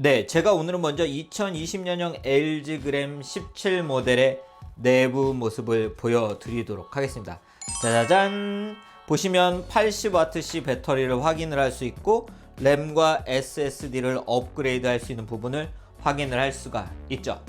네, 제가 오늘은 먼저 2020년형 LG 그램 17 모델의 내부 모습을 보여드리도록 하겠습니다. 짜자잔! 보시면 80Wc 배터리를 확인을 할 수 있고 램과 SSD를 업그레이드 할 수 있는 부분을 확인을 할 수가 있죠.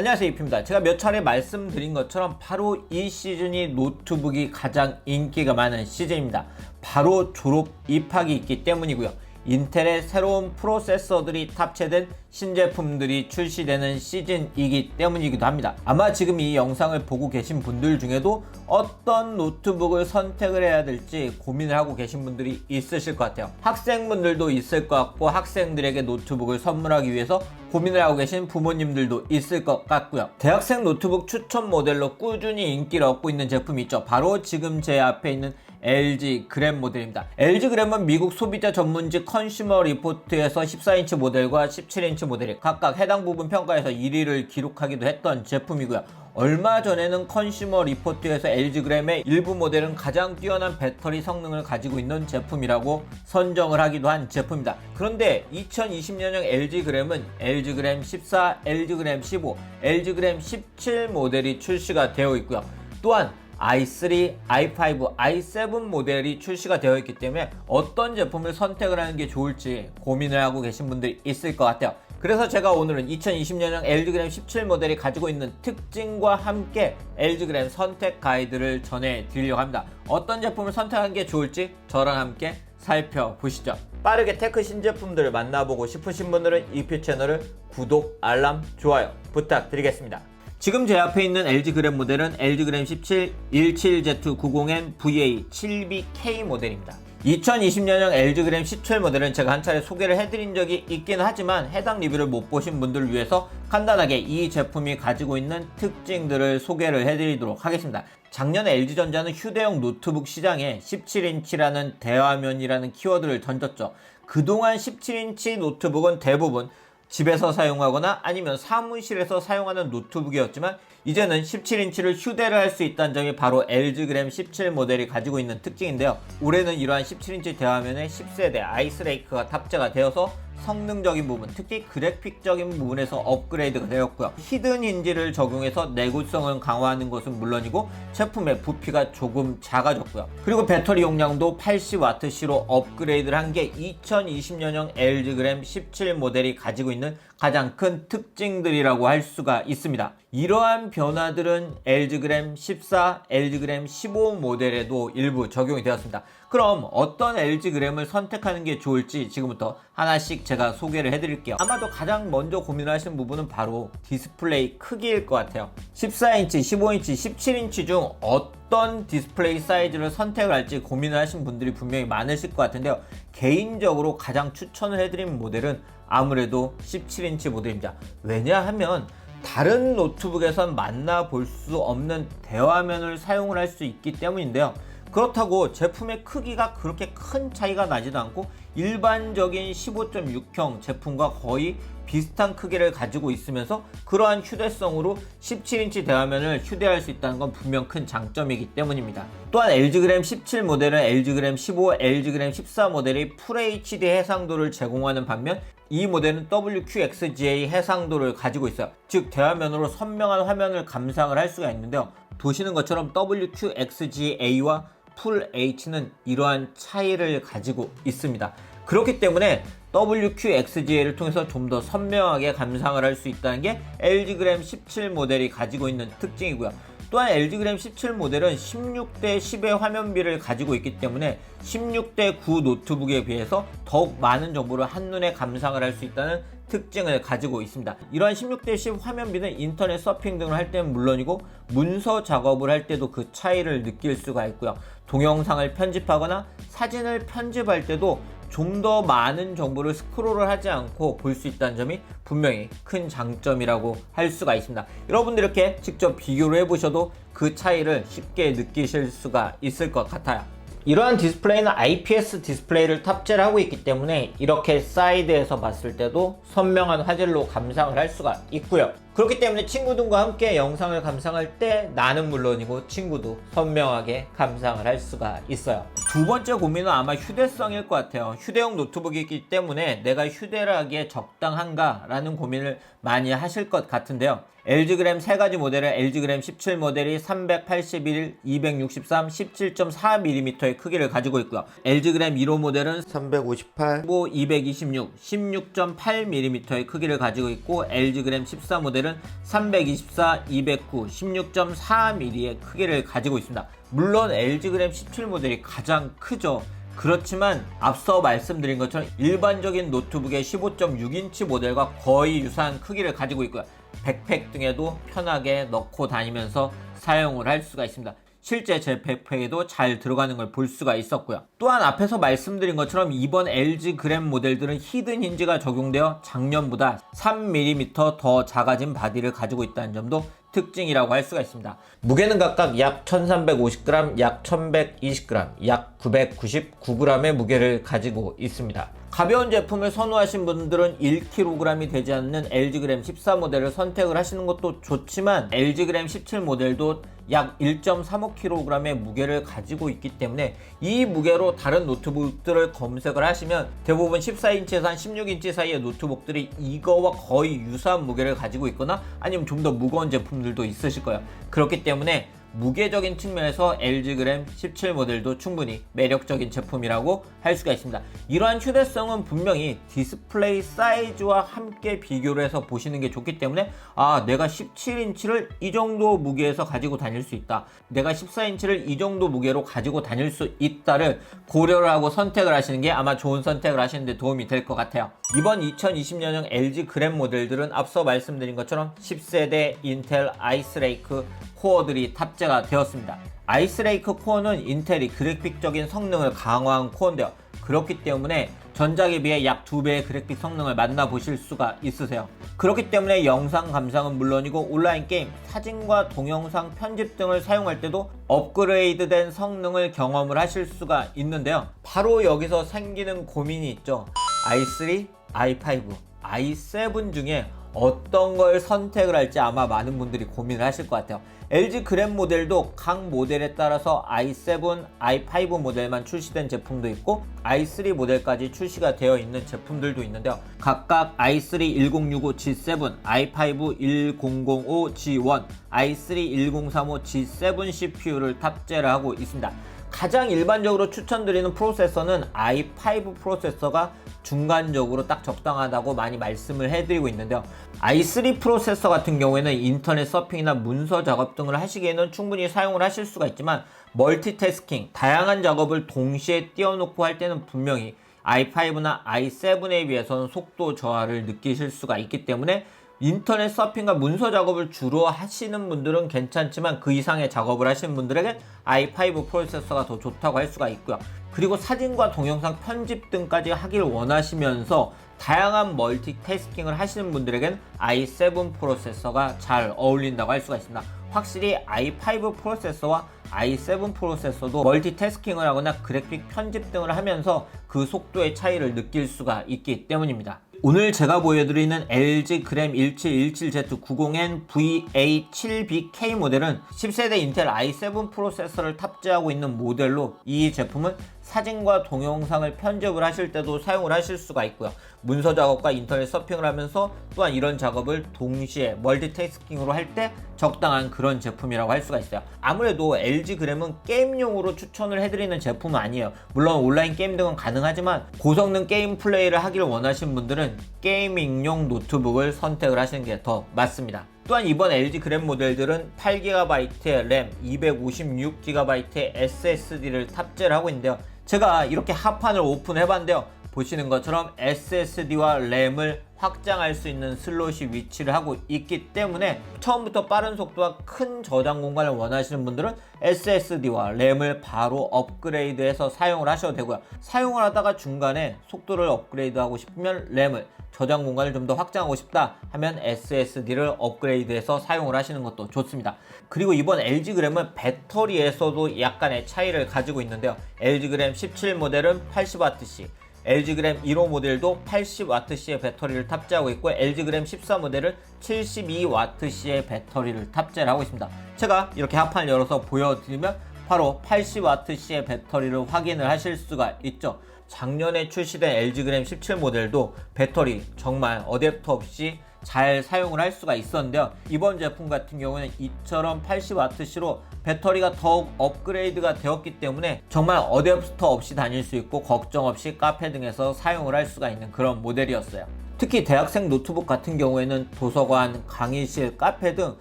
안녕하세요 이피입니다 제가 몇 차례 말씀드린 것처럼 바로 이 시즌이 노트북이 가장 인기가 많은 시즌입니다 바로 졸업 입학이 있기 때문이고요 인텔의 새로운 프로세서들이 탑재된 신제품들이 출시되는 시즌이기 때문이기도 합니다. 아마 지금 이 영상을 보고 계신 분들 중에도 어떤 노트북을 선택을 해야 될지 고민을 하고 계신 분들이 있으실 것 같아요. 학생분들도 있을 것 같고 학생들에게 노트북을 선물하기 위해서 고민을 하고 계신 부모님들도 있을 것 같고요. 대학생 노트북 추천 모델로 꾸준히 인기를 얻고 있는 제품이 있죠. 바로 지금 제 앞에 있는 LG 그램 모델입니다. LG 그램은 미국 소비자 전문지 컨슈머 리포트에서 14인치 모델과 17인치 모델이 각각 해당 부분 평가에서 1위를 기록하기도 했던 제품이고요. 얼마 전에는 컨슈머 리포트에서 LG 그램의 일부 모델은 가장 뛰어난 배터리 성능을 가지고 있는 제품이라고 선정을 하기도 한 제품입니다. 그런데 2020년형 LG 그램은 LG 그램 14, LG 그램 15, LG 그램 17 모델이 출시가 되어 있고요. 또한 i3, i5, i7 모델이 출시가 되어 있기 때문에 어떤 제품을 선택을 하는 게 좋을지 고민을 하고 계신 분들이 있을 것 같아요. 그래서 제가 오늘은 2020년형 LG 그램 17 모델이 가지고 있는 특징과 함께 LG 그램 선택 가이드를 전해 드리려고 합니다. 어떤 제품을 선택하는 게 좋을지 저랑 함께 살펴보시죠. 빠르게 테크 신제품들을 만나보고 싶으신 분들은 이표 채널을 구독, 알람, 좋아요 부탁드리겠습니다. 지금 제 앞에 있는 LG 그램 모델은 LG 그램 17 17Z90N VA 7BK 모델입니다. 2020년형 LG 그램 17 모델은 제가 한 차례 소개를 해드린 적이 있긴 하지만 해당 리뷰를 못 보신 분들을 위해서 간단하게 이 제품이 가지고 있는 특징들을 소개를 해드리도록 하겠습니다. 작년 LG전자는 휴대용 노트북 시장에 17인치라는 대화면이라는 키워드를 던졌죠. 그동안 17인치 노트북은 대부분 집에서 사용하거나 아니면 사무실에서 사용하는 노트북이었지만 이제는 17인치를 휴대를 할 수 있다는 점이 바로 LG 그램 17 모델이 가지고 있는 특징인데요. 올해는 이러한 17인치 대화면에 10세대 아이스레이크가 탑재가 되어서 성능적인 부분, 특히 그래픽적인 부분에서 업그레이드가 되었고요. 히든 힌지를 적용해서 내구성을 강화하는 것은 물론이고 제품의 부피가 조금 작아졌고요. 그리고 배터리 용량도 80Wc로 업그레이드를 한 게 2020년형 LG 그램 17 모델이 가지고 있는 가장 큰 특징들이라고 할 수가 있습니다. 이러한 변화들은 LG 그램 14, LG 그램 15 모델에도 일부 적용이 되었습니다. 그럼 어떤 LG 그램을 선택하는 게 좋을지 지금부터 하나씩 제가 소개를 해드릴게요. 아마도 가장 먼저 고민하시는 부분은 바로 디스플레이 크기일 것 같아요. 14인치, 15인치, 17인치 중 어떤 디스플레이 사이즈를 선택을 할지 고민을 하신 분들이 분명히 많으실 것 같은데요. 개인적으로 가장 추천을 해드리는 모델은 아무래도 17인치 모델입니다. 왜냐하면 다른 노트북에선 만나볼 수 없는 대화면을 사용을 할 수 있기 때문인데요. 그렇다고 제품의 크기가 그렇게 큰 차이가 나지도 않고 일반적인 15.6형 제품과 거의 비슷한 크기를 가지고 있으면서 그러한 휴대성으로 17인치 대화면을 휴대할 수 있다는 건 분명 큰 장점이기 때문입니다. 또한 LG 그램 17 모델은 LG 그램 15, LG 그램 14 모델이 FHD 해상도를 제공하는 반면 이 모델은 WQXGA 해상도를 가지고 있어요. 즉 대화면으로 선명한 화면을 감상을 할 수가 있는데요. 보시는 것처럼 WQXGA와 풀 H는 이러한 차이를 가지고 있습니다. 그렇기 때문에 WQXGA를 통해서 좀 더 선명하게 감상을 할 수 있다는 게 LG 그램 17 모델이 가지고 있는 특징이고요. 또한 LG 그램 17 모델은 16대 10의 화면비를 가지고 있기 때문에 16대 9 노트북에 비해서 더욱 많은 정보를 한눈에 감상을 할 수 있다는 특징을 가지고 있습니다. 이러한 16대 10 화면비는 인터넷 서핑 등을 할 때는 물론이고 문서 작업을 할 때도 그 차이를 느낄 수가 있고요. 동영상을 편집하거나 사진을 편집할 때도 좀 더 많은 정보를 스크롤을 하지 않고 볼 수 있다는 점이 분명히 큰 장점이라고 할 수가 있습니다. 여러분들 이렇게 직접 비교를 해보셔도 그 차이를 쉽게 느끼실 수가 있을 것 같아요. 이러한 디스플레이는 IPS 디스플레이를 탑재를 하고 있기 때문에 이렇게 사이드에서 봤을 때도 선명한 화질로 감상을 할 수가 있고요. 그렇기 때문에 친구들과 함께 영상을 감상할 때 나는 물론이고 친구도 선명하게 감상을 할 수가 있어요. 두 번째 고민은 아마 휴대성일 것 같아요. 휴대용 노트북이기 때문에 내가 휴대를 하기에 적당한가라는 고민을 많이 하실 것 같은데요. LG 그램 세 가지 모델의 LG 그램 17 모델이 381, 263, 17.4mm의 크기를 가지고 있고요. LG 그램 1호 모델은 358 226, 16.8mm의 크기를 가지고 있고 LG 그램 14 모델은 324, 209, 16.4mm의 크기를 가지고 있습니다. 물론 LG 그램 17 모델이 가장 크죠. 그렇지만 앞서 말씀드린 것처럼 일반적인 노트북의 15.6인치 모델과 거의 유사한 크기를 가지고 있고요. 백팩 등에도 편하게 넣고 다니면서 사용을 할 수가 있습니다. 실제 제 백팩에도 잘 들어가는 걸 볼 수가 있었고요. 또한 앞에서 말씀드린 것처럼 이번 LG 그램 모델들은 히든 힌지가 적용되어 작년보다 3mm 더 작아진 바디를 가지고 있다는 점도 특징이라고 할 수가 있습니다. 무게는 각각 약 1350g, 약 1120g, 약 999g의 무게를 가지고 있습니다. 가벼운 제품을 선호하신 분들은 1kg이 되지 않는 LG 그램 14 모델을 선택을 하시는 것도 좋지만 LG 그램 17 모델도 약 1.35kg의 무게를 가지고 있기 때문에 이 무게로 다른 노트북들을 검색을 하시면 대부분 14인치에서 한 16인치 사이의 노트북들이 이거와 거의 유사한 무게를 가지고 있거나 아니면 좀 더 무거운 제품들도 있으실 거예요. 그렇기 때문에 무게적인 측면에서 LG 그램 17 모델도 충분히 매력적인 제품이라고 할 수가 있습니다. 이러한 휴대성은 분명히 디스플레이 사이즈와 함께 비교를 해서 보시는 게 좋기 때문에 아 내가 17인치를 이 정도 무게에서 가지고 다닐 수 있다. 내가 14인치를 이 정도 무게로 가지고 다닐 수 있다를 고려를 하고 선택을 하시는 게 아마 좋은 선택을 하시는데 도움이 될 것 같아요. 이번 2020년형 LG 그램 모델들은 앞서 말씀드린 것처럼 10세대 인텔 아이스레이크 코어들이 탑 재가 되었습니다. 아이스레이크 코어는 인텔이 그래픽적인 성능을 강화한 코어인데요. 그렇기 때문에 전작에 비해 약 2배의 그래픽 성능을 만나보실 수가 있으세요. 그렇기 때문에 영상 감상은 물론이고 온라인 게임, 사진과 동영상 편집 등을 사용할 때도 업그레이드된 성능을 경험을 하실 수가 있는데요. 바로 여기서 생기는 고민이 있죠. i3, i5, i7 중에 어떤 걸 선택을 할지 아마 많은 분들이 고민을 하실 것 같아요. LG 그램 모델도 각 모델에 따라서 i7, i5 모델만 출시된 제품도 있고 i3 모델까지 출시가 되어 있는 제품들도 있는데요. 각각 i3 1065 G7, i5 1005 G1, i3 1035 G7 CPU를 탑재를 하고 있습니다. 가장 일반적으로 추천드리는 프로세서는 i5 프로세서가 중간적으로 딱 적당하다고 많이 말씀을 해드리고 있는데요. i3 프로세서 같은 경우에는 인터넷 서핑이나 문서 작업 등을 하시기에는 충분히 사용을 하실 수가 있지만 멀티태스킹, 다양한 작업을 동시에 띄워놓고 할 때는 분명히 i5나 i7에 비해서는 속도 저하를 느끼실 수가 있기 때문에 인터넷 서핑과 문서 작업을 주로 하시는 분들은 괜찮지만 그 이상의 작업을 하시는 분들에겐 i5 프로세서가 더 좋다고 할 수가 있고요. 그리고 사진과 동영상 편집 등까지 하길 원하시면서 다양한 멀티태스킹을 하시는 분들에겐 i7 프로세서가 잘 어울린다고 할 수가 있습니다. 확실히 i5 프로세서와 i7 프로세서도 멀티태스킹을 하거나 그래픽 편집 등을 하면서 그 속도의 차이를 느낄 수가 있기 때문입니다. 오늘 제가 보여드리는 LG 그램 1717Z90N VA7BK 모델은 10세대 인텔 i7 프로세서를 탑재하고 있는 모델로 이 제품은 사진과 동영상을 편집을 하실 때도 사용을 하실 수가 있고요. 문서 작업과 인터넷 서핑을 하면서 또한 이런 작업을 동시에 멀티태스킹으로 할 때 적당한 그런 제품이라고 할 수가 있어요. 아무래도 LG 그램은 게임용으로 추천을 해드리는 제품은 아니에요. 물론 온라인 게임 등은 가능하지만 고성능 게임 플레이를 하기를 원하시는 분들은 게이밍용 노트북을 선택을 하시는 게 더 맞습니다. 또한 이번 LG 그램 모델들은 8GB의 램, 256GB의 SSD를 탑재를 하고 있는데요. 제가 이렇게 하판을 오픈해 봤는데요. 보시는 것처럼 SSD와 램을 확장할 수 있는 슬롯이 위치를 하고 있기 때문에 처음부터 빠른 속도와 큰 저장 공간을 원하시는 분들은 SSD와 램을 바로 업그레이드해서 사용을 하셔도 되고요. 사용을 하다가 중간에 속도를 업그레이드하고 싶으면 램을 저장 공간을 좀 더 확장하고 싶다 하면 SSD를 업그레이드해서 사용을 하시는 것도 좋습니다. 그리고 이번 LG 그램은 배터리에서도 약간의 차이를 가지고 있는데요. LG 그램 17 모델은 80Wc, LG 그램 1호 모델도 80Wc의 배터리를 탑재하고 있고 LG 그램 14 모델은 72Wc의 배터리를 탑재를 하고 있습니다. 제가 이렇게 합판을 열어서 보여드리면 바로 80Wc의 배터리를 확인을 하실 수가 있죠. 작년에 출시된 LG 그램 17 모델도 배터리 정말 어댑터 없이 잘 사용을 할 수가 있었는데요. 이번 제품 같은 경우는 이처럼 80Wc로 배터리가 더욱 업그레이드가 되었기 때문에 정말 어댑터 없이 다닐 수 있고 걱정 없이 카페 등에서 사용을 할 수가 있는 그런 모델이었어요. 특히 대학생 노트북 같은 경우에는 도서관, 강의실, 카페 등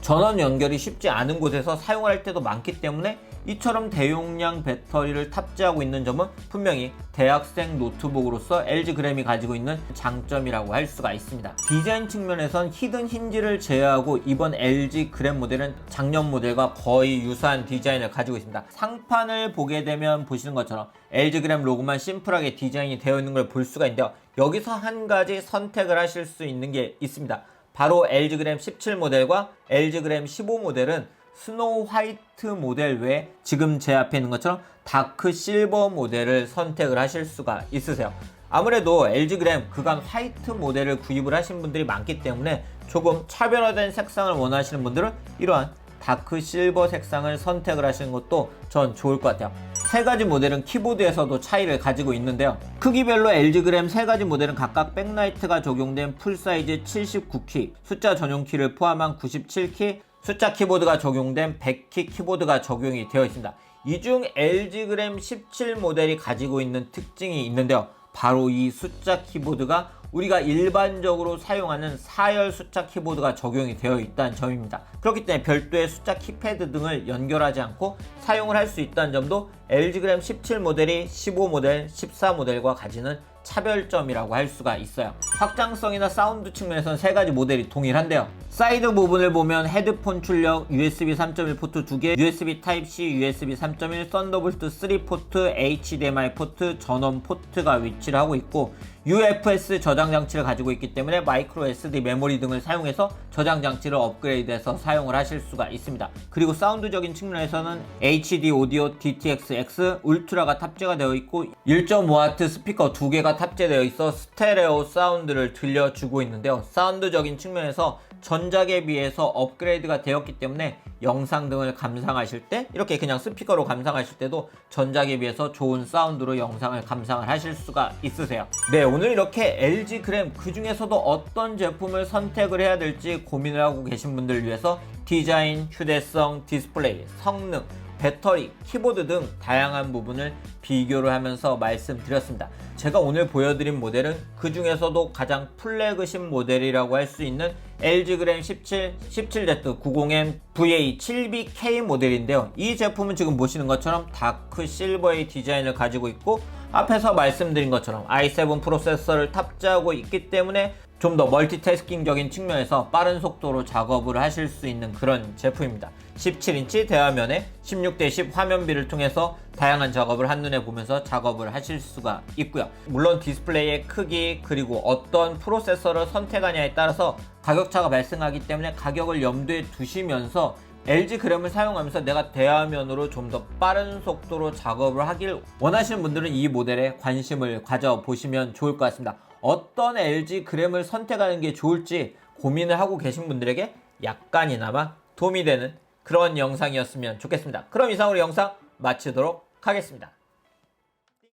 전원 연결이 쉽지 않은 곳에서 사용할 때도 많기 때문에 이처럼 대용량 배터리를 탑재하고 있는 점은 분명히 대학생 노트북으로서 LG 그램이 가지고 있는 장점이라고 할 수가 있습니다. 디자인 측면에선 히든 힌지를 제외하고 이번 LG 그램 모델은 작년 모델과 거의 유사한 디자인을 가지고 있습니다. 상판을 보게 되면 보시는 것처럼 LG 그램 로고만 심플하게 디자인이 되어 있는 걸 볼 수가 있는데요. 여기서 한 가지 선택을 하실 수 있는 게 있습니다. 바로 LG 그램 17 모델과 LG 그램 15 모델은 스노우 화이트 모델 외에 지금 제 앞에 있는 것처럼 다크 실버 모델을 선택을 하실 수가 있으세요. 아무래도 LG 그램 그간 화이트 모델을 구입을 하신 분들이 많기 때문에 조금 차별화된 색상을 원하시는 분들은 이러한 다크 실버 색상을 선택을 하시는 것도 전 좋을 것 같아요. 세 가지 모델은 키보드에서도 차이를 가지고 있는데요. 크기별로 LG 그램 세 가지 모델은 각각 백라이트가 적용된 풀사이즈 79키, 숫자 전용 키를 포함한 97키, 숫자 키보드가 적용된 100키 키보드가 적용이 되어 있습니다. 이 중 LG 그램 17 모델이 가지고 있는 특징이 있는데요. 바로 이 숫자 키보드가 우리가 일반적으로 사용하는 사열 숫자 키보드가 적용이 되어 있다는 점입니다. 그렇기 때문에 별도의 숫자 키패드 등을 연결하지 않고 사용을 할 수 있다는 점도 LG 그램 17 모델이 15 모델, 14 모델과 가지는 차별점이라고 할 수가 있어요. 확장성이나 사운드 측면에서는 세 가지 모델이 동일한데요. 사이드 부분을 보면 헤드폰 출력, USB 3.1 포트 2개, USB Type-C, USB 3.1, 썬더볼트 3 포트, HDMI 포트, 전원 포트가 위치를 하고 있고 UFS 저장 장치를 가지고 있기 때문에 마이크로 SD 메모리 등을 사용해서 저장 장치를 업그레이드해서 사용을 하실 수가 있습니다. 그리고 사운드적인 측면에서는 HD 오디오 DTX-X 울트라가 탑재가 되어 있고 1.5W 스피커 두 개가 탑재되어 있어 스테레오 사운드를 들려주고 있는데요. 사운드적인 측면에서 전작에 비해서 업그레이드가 되었기 때문에 영상 등을 감상하실 때 이렇게 그냥 스피커로 감상하실 때도 전작에 비해서 좋은 사운드로 영상을 감상을 하실 수가 있으세요. 네, 오늘 이렇게 LG 그램 그 중에서도 어떤 제품을 선택을 해야 될지 고민을 하고 계신 분들을 위해서 디자인, 휴대성, 디스플레이, 성능, 배터리, 키보드 등 다양한 부분을 비교를 하면서 말씀드렸습니다. 제가 오늘 보여드린 모델은 그 중에서도 가장 플래그십 모델이라고 할 수 있는 LG 그램 17, 17Z 90M VA7BK 모델인데요. 이 제품은 지금 보시는 것처럼 다크 실버의 디자인을 가지고 있고 앞에서 말씀드린 것처럼 i7 프로세서를 탑재하고 있기 때문에 좀 더 멀티태스킹적인 측면에서 빠른 속도로 작업을 하실 수 있는 그런 제품입니다. 17인치 대화면에 16대10 화면비를 통해서 다양한 작업을 한눈에 보면서 작업을 하실 수가 있고요. 물론 디스플레이의 크기 그리고 어떤 프로세서를 선택하냐에 따라서 가격차가 발생하기 때문에 가격을 염두에 두시면서 LG 그램을 사용하면서 내가 대화면으로 좀 더 빠른 속도로 작업을 하길 원하시는 분들은 이 모델에 관심을 가져보시면 좋을 것 같습니다. 어떤 LG 그램을 선택하는 게 좋을지 고민을 하고 계신 분들에게 약간이나마 도움이 되는 그런 영상이었으면 좋겠습니다. 그럼 이상으로 영상 마치도록 하겠습니다.